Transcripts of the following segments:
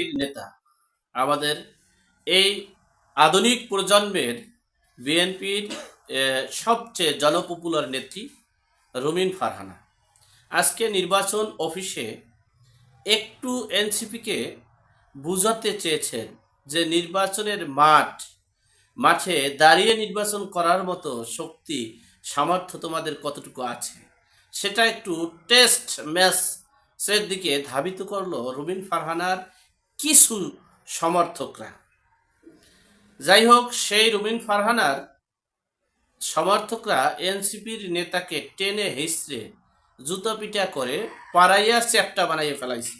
এনসিপির নেতা। আমাদের এই আধুনিক প্রজন্মের বিএনপির সবচেয়ে জনপপুলার নেত্রী রুমিন ফারহানা। আজকে নির্বাচন অফিসে একটু এনসিপিকে বুঝাতে চেয়েছেন যে নির্বাচনের মাঠ, মাঠে দাঁড়িয়ে নির্বাচন করার মতো শক্তি, সামর্থ্য তোমাদের কতটুকু আছে? সেটা একটু টেস্ট ম্যাচের দিকে ধাবিত করল রুবিন ফারহানার কিছু সমর্থকরা? যাই হোক সেই রুবিন ফারহানার সমর্থকরা এনসিপির নেতাকে টেনে হিসড়ে জুতো পিটা করে পাড়াইয়া চ্যাপটা বানাইয়ে ফেলাইছে।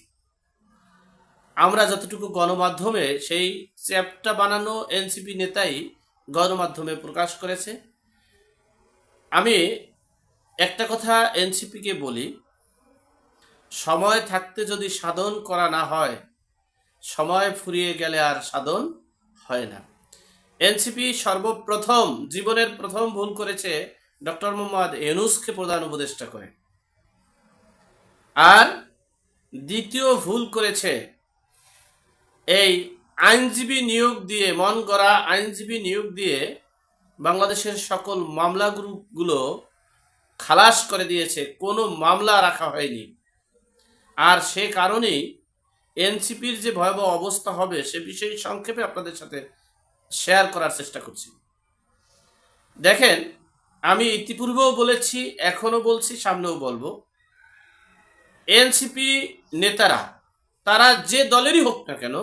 আমরা যতটুকু গণমাধ্যমে সেই চ্যাপটা বানানো এনসিপি নেতাই গণমাধ্যমে প্রকাশ করেছে। আমি একটা কথা এনসিপিকে বলি, সময় থাকতে যদি সাধন করা না হয় সময় ফুরিয়ে গেলে আর সাধন হয় না। এনসিপি সর্বপ্রথম, জীবনের প্রথম ভুল করেছে ডক্টর মোহাম্মদ এনুসকে প্রধান উপদেষ্টা করে। আর দ্বিতীয় ভুল করেছে এই আইনজীবী নিয়োগ দিয়ে, মন গড়া আইনজীবী নিয়োগ দিয়ে বাংলাদেশের সকল মামলা গ্রুপগুলো খালাস করে দিয়েছে। কোনো মামলা রাখা হয়নি। আর সে কারণেই এনসিপির যে ভয়াবহ অবস্থা হবে, সে বিষয়ে সংক্ষেপে আপনাদের সাথে শেয়ার করার চেষ্টা করছি। দেখেন, আমি ইতিপূর্বেও বলেছি এখনও বলছি, সামনেও বলব। এনসিপি নেতারা, তারা যে দলেরই হোক না কেন,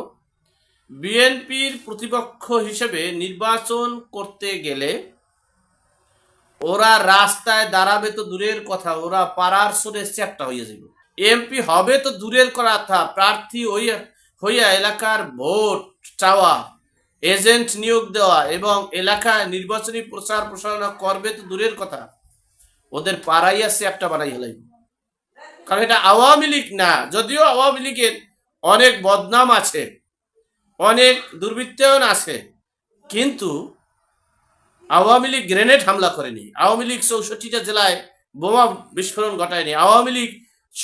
বিএনপির প্রতিপক্ষ হিসেবে নির্বাচন করতে গেলে ওরা রাস্তায় দাঁড়াবে তো দূরের কথা, ওরা পাড়ার সরে চ্যাপটা হয়ে যাবে এমপি হবে তো দূরের করা কথা। প্রার্থী হইয়া হইয়া এলাকার ভোট চাওয়া, এজেন্ট নিয়োগ দেওয়া এবং এলাকায় নির্বাচনী প্রচার প্রসারণা করবে তো দূরের কথা। ওদের পাড়াইয়া চ্যাপটা বানাই হেলাইবে কারণ এটা আওয়ামী লীগ না, যদিও আওয়ামী লীগের অনেক বদনাম আছে, অনেক দুর্বৃত্তায়ন আছে, কিন্তু আওয়ামী লীগ গ্রেনেড হামলা করেনি। আওয়ামী লীগ চৌষট্টিটা জেলায় বোমা বিস্ফোরণ ঘটায়নি। আওয়ামী লীগ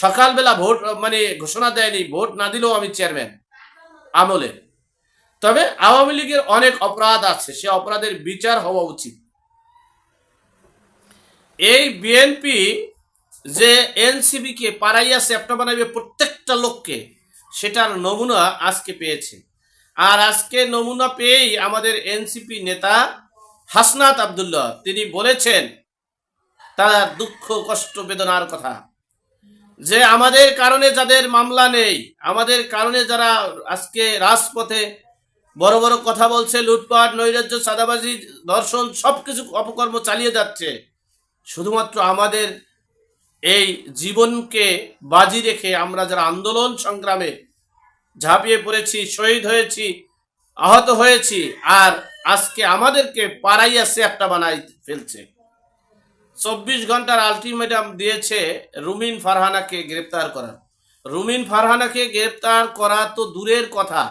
সকালবেলা ভোট মানে ঘোষণা দেয়নি, ভোট না দিলেও আমি চেয়ারম্যান আমলে। তবে আওয়ামী লীগের অনেক অপরাধ আছে, সে অপরাধের বিচার হওয়া উচিত। এই বিএনপি যে এনসিবিকে পাড়াইয়া চ্যাপ্টা বানাবে প্রত্যেকটা লোককে, সেটার নমুনা আজকে পেয়েছে। আর আজকে নমুনা পেয়েই আমাদের এনসিপি নেতা হাসনাত আবদুল্লাহ, তিনি বলেছেন, তার দুঃখ, কষ্ট, বেদনার কথা। যে আমাদের কারণে যাদের মামলা নেই, আমাদের কারণে যারা আজকে রাজপথে বড় বড় কথা বলছে, লুটপাট, নৈরাজ্য সাদাবাজি ধর্ষণ সব কিছু অপকর্ম চালিয়ে যাচ্ছে, শুধুমাত্র আমাদের এই জীবনকে বাজি রেখে আমরা যারা আন্দোলন সংগ্রামে ঝাঁপিয়ে পড়েছি, শহীদ হয়েছি, আহত হয়েছি, আর আজকে আমাদেরকে পাড়াইয়া একটা বানাই ফেলছে। চব্বিশ ঘণ্টার আলটিমেটাম দিয়েছে রুমিন ফারহানাকে গ্রেপ্তার করার রুমিন ফারহানাকে গ্রেপ্তার করা তো দূরের কথা।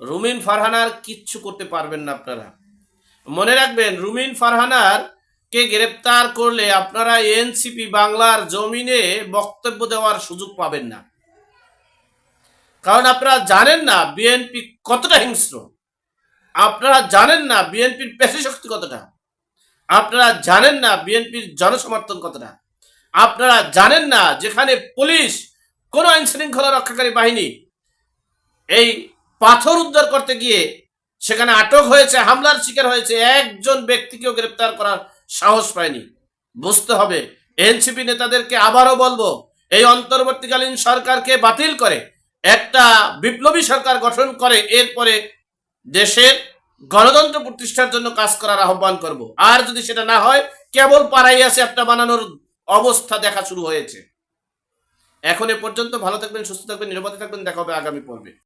রুমিন ফারহানার কিচ্ছু করতে পারবেন না আপনারা। মনে রাখবেন, রুমিন ফারহানার কে গ্রেপ্তার করলে আপনারা এনসিপি বাংলার জমিনে বক্তব্য দেওয়ার সুযোগ পাবেন না। কারণ আপনারা জানেন না বিএনপি কতটা হিংস্র। আপনারা জানেন না বিএনপির পেশি শক্তি কতটা। আপনারা জানেন না বিএনপির জনসমর্থন কতটা। আপনারা জানেন না যেখানে পুলিশ কোনো আইন শৃঙ্খলা রক্ষাকারী বাহিনী এই পাথর উদ্ধার করতে গিয়ে সেখানে আটক হয়েছে, হামলার শিকার হয়েছে, একজন ব্যক্তিকেও গ্রেপ্তার করার সাহস পায়নি। বুঝতে হবে, এনসিপি নেতাদেরকে আবারও বলব, এই অন্তর্বর্তীকালীন সরকারকে বাতিল করে একটা বিপ্লবী সরকার গঠন করে, এরপরে দেশের গণতন্ত্র প্রতিষ্ঠার জন্য কাজ করার আহ্বান করব। আর যদি সেটা না হয়, কেবল পাড়াই আছে একটা বানানোর অবস্থা দেখা শুরু হয়েছে। এখন এ পর্যন্ত ভালো থাকবেন, সুস্থ থাকবেন, নিরাপদে থাকবেন, দেখা হবে আগামী পর্বে।